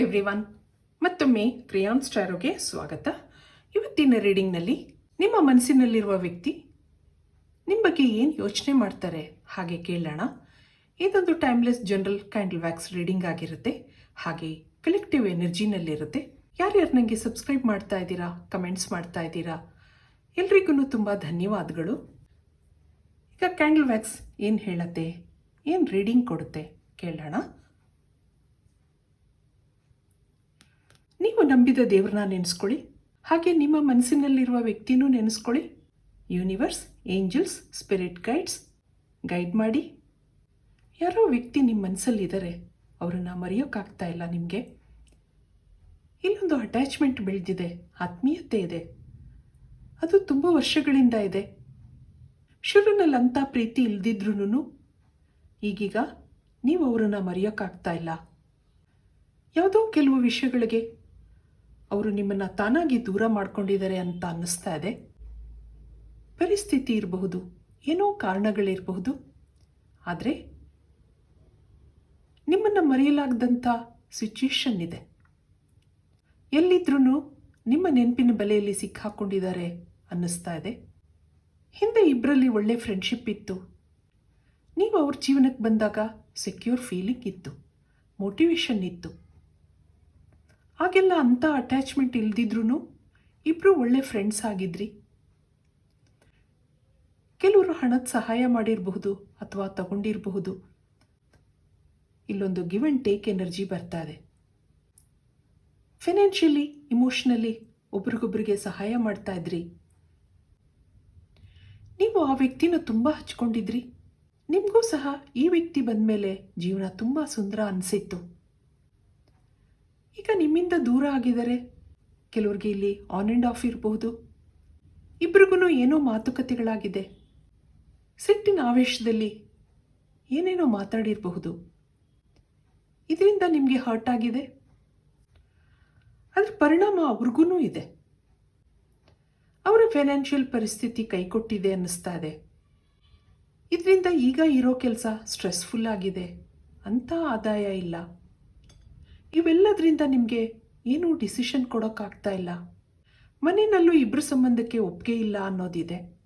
Everyone ಮತ್ತೊಮ್ಮೆ ಕ್ರಿಯಾನ್ ಸ್ಟಾರೋಗೆ ಸ್ವಾಗತ. ಇವತ್ತಿನ ರೀಡಿಂಗ್ನಲ್ಲಿ ನಿಮ್ಮ ಮನಸ್ಸಿನಲ್ಲಿರುವ ವ್ಯಕ್ತಿ ನಿಮ್ಮ ಬಗ್ಗೆ ಏನು ಯೋಚನೆ ಮಾಡ್ತಾರೆ ಹಾಗೆ ಕೇಳೋಣ. ಇದೊಂದು timeless general candle wax reading ಆಗಿರುತ್ತೆ. ಹಾಗೆ ಕಲೆಕ್ಟಿವ್ ಎನರ್ಜಿನಲ್ಲಿರುತ್ತೆ ಯಾರ್ಯಾರು ನನಗೆ ಸಬ್ಸ್ಕ್ರೈಬ್ ಮಾಡ್ತಾ ಇದ್ದೀರಾ ಕಮೆಂಟ್ಸ್ ಮಾಡ್ತಾ ಇದ್ದೀರಾ, ಎಲ್ರಿಗೂ ತುಂಬ ಧನ್ಯವಾದಗಳು. ಈಗ ಕ್ಯಾಂಡಲ್ ವ್ಯಾಕ್ಸ್ ಏನು ಹೇಳುತ್ತೆ, ಏನು ರೀಡಿಂಗ್ ಕೊಡುತ್ತೆ ಕೇಳೋಣ. ನೀವು ನಂಬಿದ ದೇವ್ರನ್ನ ನೆನೆಸ್ಕೊಳ್ಳಿ. ಹಾಗೆ ನಿಮ್ಮ ಮನಸ್ಸಿನಲ್ಲಿರುವ ವ್ಯಕ್ತಿನೂ ನೆನೆಸ್ಕೊಳ್ಳಿ. Universe angels spirit guides guide ಮಾಡಿ. ಯಾರೋ ವ್ಯಕ್ತಿ ನಿಮ್ಮ ಮನಸ್ಸಲ್ಲಿದ್ದಾರೆ, ಅವರನ್ನು ಮರೆಯೋಕ್ಕಾಗ್ತಾ ಇಲ್ಲ ನಿಮಗೆ. ಇಲ್ಲೊಂದು ಅಟ್ಯಾಚ್ಮೆಂಟ್ ಬೆಳೆದಿದೆ, ಆತ್ಮೀಯತೆ ಇದೆ. ಅದು ತುಂಬ ವರ್ಷಗಳಿಂದ ಇದೆ. ಶುರುನಲ್ಲಿ ಅಂಥ ಪ್ರೀತಿ ಇಲ್ದಿದ್ರೂ ಈಗೀಗ ನೀವು ಅವರನ್ನು ಮರೆಯೋಕ್ಕಾಗ್ತಾ ಇಲ್ಲ. ಯಾವುದೋ ಕೆಲವು ವಿಷಯಗಳಿಗೆ ಅವರು ನಿಮ್ಮನ್ನು ತಾನಾಗಿ ದೂರ ಮಾಡ್ಕೊಂಡಿದ್ದಾರೆ ಅಂತ ಅನ್ನಿಸ್ತಾ ಇದೆ. ಪರಿಸ್ಥಿತಿ ಇರಬಹುದು, ಏನೋ ಕಾರಣಗಳಿರಬಹುದು. ಆದರೆ ನಿಮ್ಮನ್ನು ಮರೆಯಲಾಗದಂಥ ಸಿಚುಯೇಷನ್ ಇದೆ. ಎಲ್ಲಿದ್ರೂ ನಿಮ್ಮ ನೆನಪಿನ ಬಲೆಯಲ್ಲಿ ಸಿಕ್ಕಾಕೊಂಡಿದ್ದಾರೆ ಅನ್ನಿಸ್ತಾ ಇದೆ. ಹಿಂದೆ ಇಬ್ಬರಲ್ಲಿ ಒಳ್ಳೆ ಫ್ರೆಂಡ್ಶಿಪ್ ಇತ್ತು. ನೀವು ಅವ್ರ ಜೀವನಕ್ಕೆ ಬಂದಾಗ ಸೆಕ್ಯೂರ್ ಫೀಲಿಂಗ್ ಇತ್ತು. ಮೋಟಿವೇಶನ್ ಇತ್ತು. ಹಾಗೆಲ್ಲ ಅಂಥ ಅಟ್ಯಾಚ್ಮೆಂಟ್ ಇಲ್ದಿದ್ರೂ ಇಬ್ಬರು ಒಳ್ಳೆ ಫ್ರೆಂಡ್ಸ್ ಆಗಿದ್ರಿ. ಕೆಲವರು ಹಣದ ಸಹಾಯ ಮಾಡಿರಬಹುದು ಅಥವಾ ತಗೊಂಡಿರಬಹುದು. ಇಲ್ಲೊಂದು ಗಿವ್ ಆ್ಯಂಡ್ ಟೇಕ್ ಎನರ್ಜಿ ಬರ್ತಾ ಇದೆ. ಫಿನಾನ್ಷಿಯಲಿ ಇಮೋಷ್ನಲಿ ಒಬ್ರಿಗೊಬ್ರಿಗೆ ಸಹಾಯ ಮಾಡ್ತಾ ಇದ್ರಿ. ನೀವು ಆ ವ್ಯಕ್ತಿನ ತುಂಬ ಹಚ್ಕೊಂಡಿದ್ರಿ. ನಿಮಗೂ ಸಹ ಈ ವ್ಯಕ್ತಿ ಬಂದ ಮೇಲೆ ಜೀವನ ತುಂಬ ಸುಂದರ ಅನಿಸಿತ್ತು. ಈಗ ನಿಮ್ಮಿಂದ ದೂರ ಆಗಿದ್ದಾರೆ. ಕೆಲವ್ರಿಗೆ ಇಲ್ಲಿ ಆನ್ ಆ್ಯಂಡ್ ಆಫ್ ಇರಬಹುದು. ಇಬ್ರಿಗೂ ಏನೋ ಮಾತುಕತೆಗಳಾಗಿದೆ. ಸಿಟ್ಟಿನ ಆವೇಶದಲ್ಲಿ ಏನೇನೋ ಮಾತಾಡಿರಬಹುದು. ಇದರಿಂದ ನಿಮಗೆ ಹರ್ಟ್ ಆಗಿದೆ. ಅದರ ಪರಿಣಾಮ ಅವ್ರಿಗೂ ಇದೆ. ಅವರ ಫೈನಾನ್ಷಿಯಲ್ ಪರಿಸ್ಥಿತಿ ಕೈಕೊಟ್ಟಿದೆ ಅನ್ನಿಸ್ತಾ ಇದೆ. ಇದರಿಂದ ಈಗ ಇರೋ ಕೆಲಸ ಸ್ಟ್ರೆಸ್ಫುಲ್ ಆಗಿದೆ. ಅಂಥ ಆದಾಯ ಇಲ್ಲ. ಇವೆಲ್ಲದರಿಂದ ನಿಮಗೆ ಏನೂ ಡಿಸಿಷನ್ ಕೊಡೋಕ್ಕಾಗ್ತಾ ಇಲ್ಲ. ಮನೆಯಲ್ಲೂ ಇಬ್ಬರ ಸಂಬಂಧಕ್ಕೆ ಒಪ್ಪಿಗೆ ಇಲ್ಲ ಅನ್ನೋದಿದೆ.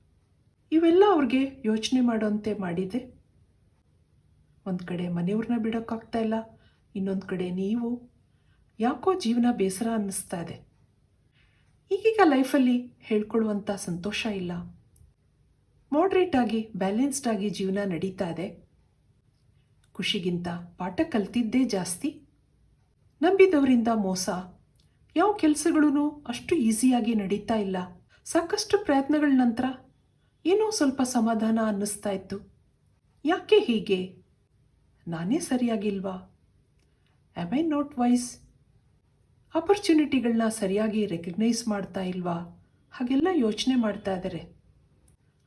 ಇವೆಲ್ಲ ಅವ್ರಿಗೆ ಯೋಚನೆ ಮಾಡೋಂತೆ ಮಾಡಿದೆ. ಒಂದು ಕಡೆ ಮನೆಯವ್ರನ್ನ ಬಿಡೋಕ್ಕಾಗ್ತಾ ಇಲ್ಲ, ಇನ್ನೊಂದು ಕಡೆ ನೀವು. ಯಾಕೋ ಜೀವನ ಬೇಸರ ಅನ್ನಿಸ್ತಾ ಇದೆ. ಈಗೀಗ ಲೈಫಲ್ಲಿ ಹೇಳ್ಕೊಳ್ಳುವಂಥ ಸಂತೋಷ ಇಲ್ಲ. ಮಾಡ್ರೇಟ್ ಆಗಿ ಬ್ಯಾಲೆನ್ಸ್ಡ್ ಆಗಿ ಜೀವನ ನಡೀತಾ ಇದೆ. ಖುಷಿಗಿಂತ ಪಾಠ ಕಲ್ತಿದ್ದೇ ಜಾಸ್ತಿ. ನಂಬಿದವರಿಂದ ಮೋಸ. ಯಾವ ಕೆಲಸಗಳೂ ಅಷ್ಟು ಈಸಿಯಾಗಿ ನಡೀತಾ ಇಲ್ಲ. ಸಾಕಷ್ಟು ಪ್ರಯತ್ನಗಳ ನಂತರ ಏನೋ ಸ್ವಲ್ಪ ಸಮಾಧಾನ ಅನ್ನಿಸ್ತಾ ಇತ್ತು. ಯಾಕೆ ಹೀಗೆ? ನಾನೇ ಸರಿಯಾಗಿಲ್ವಾ? ಆಮ್ ಐ ನಾಟ್ ವೈಸ್ ಆಪರ್ಚುನಿಟಿಗಳನ್ನ ಸರಿಯಾಗಿ ರೆಕಗ್ನೈಸ್ ಮಾಡ್ತಾ ಇಲ್ವಾ? ಹಾಗೆಲ್ಲ ಯೋಚನೆ ಮಾಡ್ತಾ ಇದ್ದಾರೆ.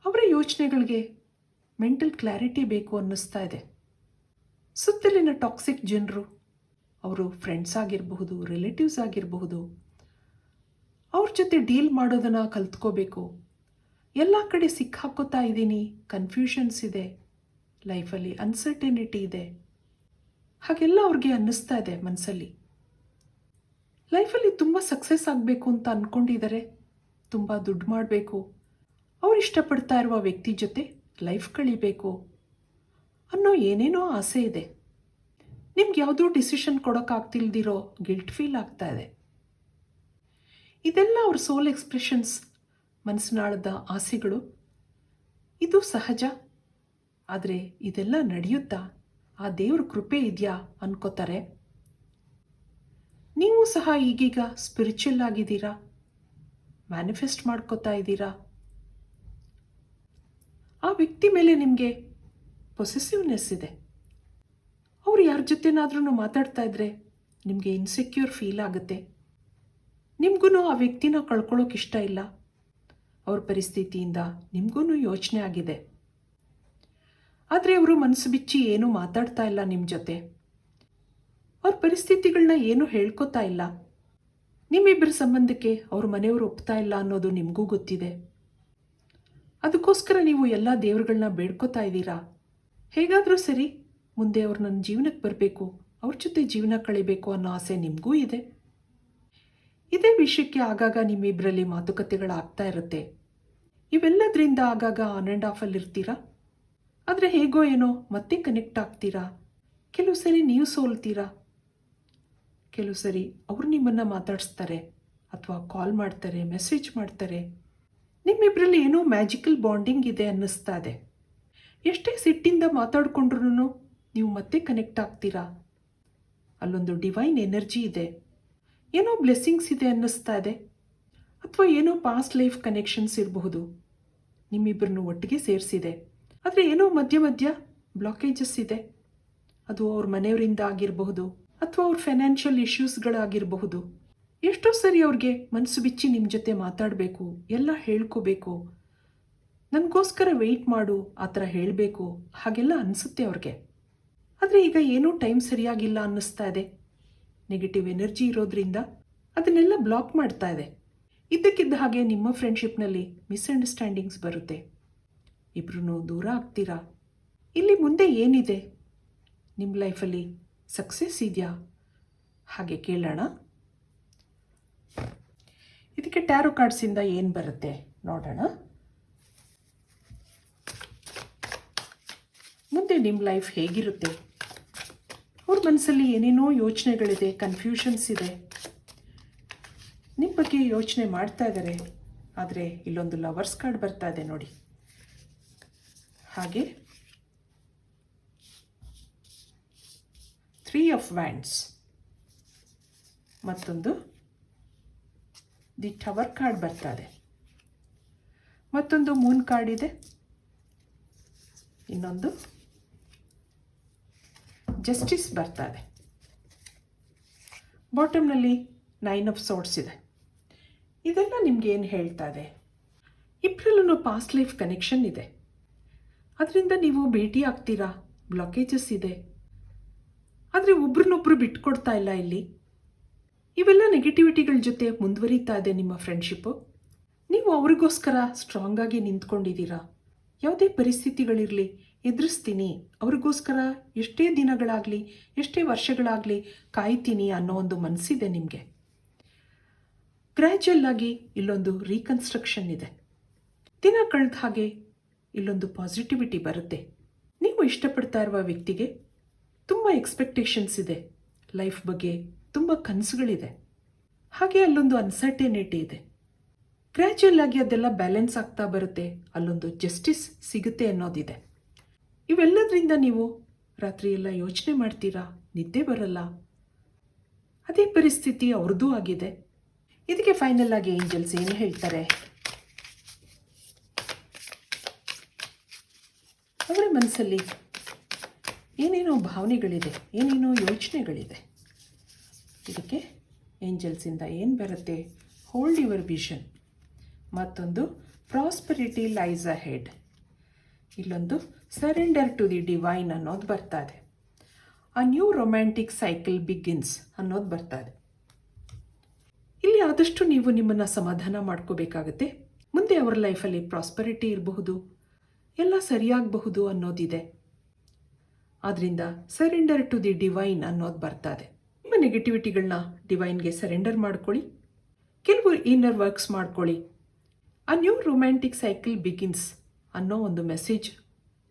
ಅವರ ಯೋಚನೆಗಳಿಗೆ ಮೆಂಟಲ್ ಕ್ಲಾರಿಟಿ ಬೇಕು ಅನ್ನಿಸ್ತಾ ಇದೆ. ಸುತ್ತಲಿನ ಟಾಕ್ಸಿಕ್ ಜನರು ಅವರು ಫ್ರೆಂಡ್ಸ್ ಆಗಿರಬಹುದು ರಿಲೇಟಿವ್ಸ್ ಆಗಿರಬಹುದು, ಅವ್ರ ಜೊತೆ ಡೀಲ್ ಮಾಡೋದನ್ನು ಕಲ್ತ್ಕೋಬೇಕು. ಎಲ್ಲ ಕಡೆ ಸಿಕ್ಕಾಕೋತಾ ಇದ್ದೀನಿ ಕನ್ಫ್ಯೂಷನ್ಸ್ ಇದೆ ಲೈಫಲ್ಲಿ ಅನ್ಸರ್ಟನಿಟಿ ಇದೆ. ಹಾಗೆಲ್ಲ ಅವ್ರಿಗೆ ಅನ್ನಿಸ್ತಾ ಇದೆ ಮನಸ್ಸಲ್ಲಿ ಲೈಫಲ್ಲಿ ತುಂಬ ಸಕ್ಸಸ್ ಆಗಬೇಕು ಅಂತ ಅಂದ್ಕೊಂಡಿದ್ದಾರೆ ತುಂಬ ದುಡ್ಡು ಮಾಡಬೇಕು. ಅವ್ರು ಇಷ್ಟಪಡ್ತಾ ಇರುವ ವ್ಯಕ್ತಿ ಜೊತೆ ಲೈಫ್ ಕಳಿಬೇಕು ಅನ್ನೋ ಏನೇನೋ ಆಸೆ ಇದೆ. ನಿಮ್ಗೆ ಯಾವುದೋ ಡಿಸಿಷನ್ ಕೊಡೋಕ್ಕಾಗ್ತಿಲ್ದಿರೋ ಗಿಲ್ಟ್ ಫೀಲ್ ಆಗ್ತಾ ಇದೆ. ಇದೆಲ್ಲ ಅವ್ರ ಸೋಲ್ ಎಕ್ಸ್ಪ್ರೆಷನ್ಸ್ ಮನಸ್ಸಿನಾಳದ ಆಸೆಗಳು. ಇದು ಸಹಜ. ಆದರೆ ಇದೆಲ್ಲ ನಡೆಯುತ್ತಾ? ಆ ದೇವ್ರ ಕೃಪೆ ಇದೆಯಾ ಅನ್ಕೋತಾರೆ. ನೀವು ಸಹ ಈಗೀಗ ಸ್ಪಿರಿಚುವಲ್ ಆಗಿದ್ದೀರಾ? ಮ್ಯಾನಿಫೆಸ್ಟ್ ಮಾಡ್ಕೋತಾ ಇದ್ದೀರಾ? ಆ ವ್ಯಕ್ತಿ ಮೇಲೆ ನಿಮಗೆ ಪೊಸೆಸಿವ್ನೆಸ್ ಇದೆ. ಯಾರ ಜೊತೆನಾದ್ರೂ ಮಾತಾಡ್ತಾ ಇದ್ರೆ ನಿಮಗೆ ಇನ್ಸೆಕ್ಯೂರ್ ಫೀಲ್ ಆಗುತ್ತೆ. ನಿಮ್ಗೂ ಆ ವ್ಯಕ್ತಿನ ಕಳ್ಕೊಳ್ಳೋಕೆ ಇಷ್ಟ ಇಲ್ಲ. ಅವ್ರ ಪರಿಸ್ಥಿತಿಯಿಂದ ನಿಮಗೂ ಯೋಚನೆ ಆಗಿದೆ. ಆದರೆ ಅವರು ಮನಸ್ಸು ಬಿಚ್ಚಿ ಏನೂ ಮಾತಾಡ್ತಾ ಇಲ್ಲ ನಿಮ್ಮ ಜೊತೆ. ಅವ್ರ ಪರಿಸ್ಥಿತಿಗಳನ್ನ ಏನೂ ಹೇಳ್ಕೊತಾ ಇಲ್ಲ. ನಿಮ್ಮಿಬ್ಬರ ಸಂಬಂಧಕ್ಕೆ ಅವ್ರ ಮನೆಯವರು ಒಪ್ತಾ ಇಲ್ಲ ಅನ್ನೋದು ನಿಮಗೂ ಗೊತ್ತಿದೆ. ಅದಕ್ಕೋಸ್ಕರ ನೀವು ಎಲ್ಲ ದೇವರುಗಳನ್ನ ಬೇಡ್ಕೋತಾ ಇದ್ದೀರಾ? ಹೇಗಾದರೂ ಸರಿ ಮುಂದೆ ಅವ್ರು ನನ್ನ ಜೀವನಕ್ಕೆ ಬರಬೇಕು, ಅವ್ರ ಜೊತೆ ಜೀವನ ಕಳಿಬೇಕು ಅನ್ನೋ ಆಸೆ ನಿಮಗೂ ಇದೆ. ಇದೇ ವಿಷಯಕ್ಕೆ ಆಗಾಗ ನಿಮ್ಮಿಬ್ಬರಲ್ಲಿ ಮಾತುಕತೆಗಳಾಗ್ತಾ ಇರುತ್ತೆ. ಇವೆಲ್ಲದರಿಂದ ಆಗಾಗ ಆನ್ ಆ್ಯಂಡ್ ಆಫಲ್ಲಿ ಇರ್ತೀರಾ? ಆದರೆ ಹೇಗೋ ಏನೋ ಮತ್ತೆ ಕನೆಕ್ಟ್ ಆಗ್ತೀರಾ? ಕೆಲವು ಸರಿ ನೀವು ಸೋಲ್ತೀರಾ? ಕೆಲವು ಸರಿ ಅವ್ರು ನಿಮ್ಮನ್ನು ಮಾತಾಡಿಸ್ತಾರೆ, ಅಥವಾ ಕಾಲ್ ಮಾಡ್ತಾರೆ ಮೆಸೇಜ್ ಮಾಡ್ತಾರೆ. ನಿಮ್ಮಿಬ್ಬರಲ್ಲಿ ಏನೋ ಮ್ಯಾಜಿಕಲ್ ಬಾಂಡಿಂಗ್ ಇದೆ ಅನ್ನಿಸ್ತಾ ಇದೆ. ಎಷ್ಟೇ ಸಿಟ್ಟಿಂದ ಮಾತಾಡ್ಕೊಂಡ್ರು ನೀವು ಮತ್ತೆ ಕನೆಕ್ಟ್ ಆಗ್ತೀರಾ? ಅಲ್ಲೊಂದು ಡಿವೈನ್ ಎನರ್ಜಿ ಇದೆ. ಏನೋ ಬ್ಲೆಸ್ಸಿಂಗ್ಸ್ ಇದೆ ಅನ್ನಿಸ್ತಾ ಇದೆ. ಅಥವಾ ಏನೋ ಪಾಸ್ಟ್ ಲೈಫ್ ಕನೆಕ್ಷನ್ಸ್ ಇರಬಹುದು. ನಿಮ್ಮಿಬ್ಬರನ್ನು ಒಟ್ಟಿಗೆ ಸೇರಿಸಿದೆ. ಆದರೆ ಏನೋ ಮಧ್ಯ ಮಧ್ಯ ಬ್ಲಾಕೇಜಸ್ ಇದೆ. ಅದು ಅವ್ರ ಮನೆಯವರಿಂದ ಆಗಿರಬಹುದು ಅಥವಾ ಅವ್ರ ಫೈನಾನ್ಷಿಯಲ್ ಇಶ್ಯೂಸ್ಗಳಾಗಿರಬಹುದು ಎಷ್ಟೋ ಸರಿ ಅವ್ರಿಗೆ ಮನಸ್ಸು ಬಿಚ್ಚಿ ನಿಮ್ಮ ಜೊತೆ ಮಾತಾಡಬೇಕು, ಎಲ್ಲ ಹೇಳ್ಕೋಬೇಕು. ನನಗೋಸ್ಕರ ವೆಯ್ಟ್ ಮಾಡು, ಆ ಥರ ಹೇಳಬೇಕು. ಹಾಗೆಲ್ಲ ಅನಿಸುತ್ತೆ ಅವ್ರಿಗೆ. ಆದರೆ ಈಗ ಏನೂ ಟೈಮ್ ಸರಿಯಾಗಿಲ್ಲ ಅನ್ನಿಸ್ತಾ ಇದೆ. ನೆಗೆಟಿವ್ ಎನರ್ಜಿ ಇರೋದ್ರಿಂದ ಅದನ್ನೆಲ್ಲ ಬ್ಲಾಕ್ ಮಾಡ್ತಾ ಇದೆ. ಇದ್ದಕ್ಕಿದ್ದ ಹಾಗೆ ನಿಮ್ಮ ಫ್ರೆಂಡ್ಶಿಪ್ನಲ್ಲಿ ಮಿಸ್ಅಂಡರ್ಸ್ಟ್ಯಾಂಡಿಂಗ್ಸ್ ಬರುತ್ತೆ. ಇಬ್ರು ದೂರ ಆಗ್ತೀರಾ? ಇಲ್ಲಿ ಮುಂದೆ ಏನಿದೆ? ನಿಮ್ಮ ಲೈಫಲ್ಲಿ ಸಕ್ಸಸ್ ಇದೆಯಾ? ಹಾಗೆ ಕೇಳೋಣ. ಇದಕ್ಕೆ ಟ್ಯಾರೋ ಕಾರ್ಡ್ಸಿಂದ ಏನು ಬರುತ್ತೆ ನೋಡೋಣ. ಮುಂದೆ ನಿಮ್ಮ ಲೈಫ್ ಹೇಗಿರುತ್ತೆ? ಅವ್ರ ಮನಸ್ಸಲ್ಲಿ ಏನೇನೋ ಯೋಚನೆಗಳಿದೆ ಕನ್ಫ್ಯೂಷನ್ಸ್ ಇದೆ. ನಿಮ್ಮ ಬಗ್ಗೆ ಯೋಚನೆ ಮಾಡ್ತಾ ಇದ್ದಾರೆ ಆದರೆ ಇಲ್ಲೊಂದು ಲವರ್ಸ್ ಕಾರ್ಡ್ ಬರ್ತಾ ಇದೆ ನೋಡಿ. ಹಾಗೆ ತ್ರೀ ಆಫ್ ವ್ಯಾಂಡ್ಸ್ ಮತ್ತೊಂದು ದಿ ಟವರ್ ಕಾರ್ಡ್ ಬರ್ತಾ ಇದೆ. ಮತ್ತೊಂದು ಮೂನ್ ಕಾರ್ಡ್ ಇದೆ, ಇನ್ನೊಂದು ಜಸ್ಟಿಸ್ ಬರ್ತಾ ಇದೆ ಬಾಟಮ್ನಲ್ಲಿ ನೈನ್ ಆಫ್ ಸೋರ್ಟ್ಸ್ ಇದೆ. ಇದೆಲ್ಲ ನಿಮ್ಗೆ ಏನು ಹೇಳ್ತಾ ಇದೆ? ಇಬ್ಬರಲ್ಲೂ ಪಾಸ್ಟ್ ಲೈಫ್ ಕನೆಕ್ಷನ್ ಇದೆ. ಅದರಿಂದ ನೀವು ಭೇಟಿ ಆಗ್ತೀರಾ? ಬ್ಲಾಕೇಜಸ್ ಇದೆ. ಆದರೆ ಒಬ್ರನ್ನೊಬ್ರು ಬಿಟ್ಕೊಡ್ತಾ ಇಲ್ಲ ಇಲ್ಲಿ. ಇವೆಲ್ಲ ನೆಗೆಟಿವಿಟಿಗಳ ಜೊತೆ ಮುಂದುವರಿತಾ ಇದೆ ನಿಮ್ಮ ಫ್ರೆಂಡ್ಶಿಪ್ಪು ನೀವು ಅವರಿಗೋಸ್ಕರ ಸ್ಟ್ರಾಂಗಾಗಿ ನಿಂತ್ಕೊಂಡಿದ್ದೀರಾ? ಯಾವುದೇ ಪರಿಸ್ಥಿತಿಗಳಿರಲಿ ಎದುರಿಸ್ತೀನಿ. ಅವ್ರಿಗೋಸ್ಕರ ಎಷ್ಟೇ ದಿನಗಳಾಗಲಿ, ಎಷ್ಟೇ ವರ್ಷಗಳಾಗಲಿ ಕಾಯ್ತೀನಿ ಅನ್ನೋ ಒಂದು ಮನಸ್ಸಿದೆ ನಿಮಗೆ. ಗ್ರ್ಯಾಜುವಲ್ ಆಗಿ ಇಲ್ಲೊಂದು ರೀಕನ್ಸ್ಟ್ರಕ್ಷನ್ ಇದೆ. ದಿನ ಕಳೆದ ಹಾಗೆ ಇಲ್ಲೊಂದು ಪಾಸಿಟಿವಿಟಿ ಬರುತ್ತೆ. ನೀವು ಇಷ್ಟಪಡ್ತಾ ಇರುವ ವ್ಯಕ್ತಿಗೆ ತುಂಬ ಎಕ್ಸ್ಪೆಕ್ಟೇಷನ್ಸ್ ಇದೆ. ಲೈಫ್ ಬಗ್ಗೆ ತುಂಬ ಕನಸುಗಳಿದೆ. ಹಾಗೆ ಅಲ್ಲೊಂದು ಅನ್ಸರ್ಟೆನಿಟಿ ಇದೆ. ಗ್ರ್ಯಾಜುವಲ್ ಆಗಿ ಅದೆಲ್ಲ ಬ್ಯಾಲೆನ್ಸ್ ಆಗ್ತಾ ಬರುತ್ತೆ. ಅಲ್ಲೊಂದು ಜಸ್ಟಿಸ್ ಸಿಗುತ್ತೆ ಅನ್ನೋದಿದೆ. ಇವೆಲ್ಲದರಿಂದ ನೀವು ರಾತ್ರಿ ಎಲ್ಲ ಯೋಚನೆ ಮಾಡ್ತೀರಾ? ನಿದ್ದೆ ಬರಲ್ಲ? ಅದೇ ಪರಿಸ್ಥಿತಿ ಅವ್ರದ್ದೂ ಆಗಿದೆ. ಇದಕ್ಕೆ ಫೈನಲ್ ಆಗಿ ಏಂಜಲ್ಸ್ ಏನು ಹೇಳ್ತಾರೆ? ಅವರ ಮನಸ್ಸಲ್ಲಿ ಏನೇನೋ ಭಾವನೆಗಳಿದೆ, ಏನೇನೋ ಯೋಚನೆಗಳಿದೆ. ಇದಕ್ಕೆ ಏಂಜಲ್ಸಿಂದ ಏನು ಬರುತ್ತೆ? ಹೋಲ್ಡ್ ಯುವರ್ ವಿಷನ್ ಮತ್ತೊಂದು ಪ್ರಾಸ್ಪರಿಟಿ ಲೈಸ್ ಅ ಹೆಡ್ ಇಲ್ಲೊಂದು ಸರೆಂಡರ್ ಟು ದಿ ಡಿವೈನ್ ಅನ್ನೋದು ಬರ್ತಾ ಇದೆ a new romantic cycle begins ಅನ್ನೋದು ಬರ್ತಾ ಇದೆ ಇಲ್ಲಿ ಆದಷ್ಟು ನೀವು ನಿಮ್ಮನ್ನು ಸಮಾಧಾನ ಮಾಡ್ಕೋಬೇಕಾಗತ್ತೆ. ಮುಂದೆ ಅವರ ಲೈಫಲ್ಲಿ ಪ್ರಾಸ್ಪರಿಟಿ ಇರಬಹುದು, ಎಲ್ಲ ಸರಿಯಾಗಬಹುದು ಅನ್ನೋದಿದೆ. ಆದ್ದರಿಂದ ಸರೆಂಡರ್ ಟು ದಿ ಡಿವೈನ್ ಅನ್ನೋದು ಬರ್ತಾ ಇದೆ ನಿಮ್ಮ ನೆಗೆಟಿವಿಟಿಗಳನ್ನ ಡಿವೈನ್ಗೆ ಸರೆಂಡರ್ ಮಾಡ್ಕೊಳ್ಳಿ. ಕೆಲವು ಇನ್ನರ್ ವರ್ಕ್ಸ್ ಮಾಡ್ಕೊಳ್ಳಿ. ಆ ನ್ಯೂ ರೊಮ್ಯಾಂಟಿಕ್ ಸೈಕಲ್ ಬಿಗಿನ್ಸ್ ಅನ್ನೋ ಒಂದು ಮೆಸೇಜ್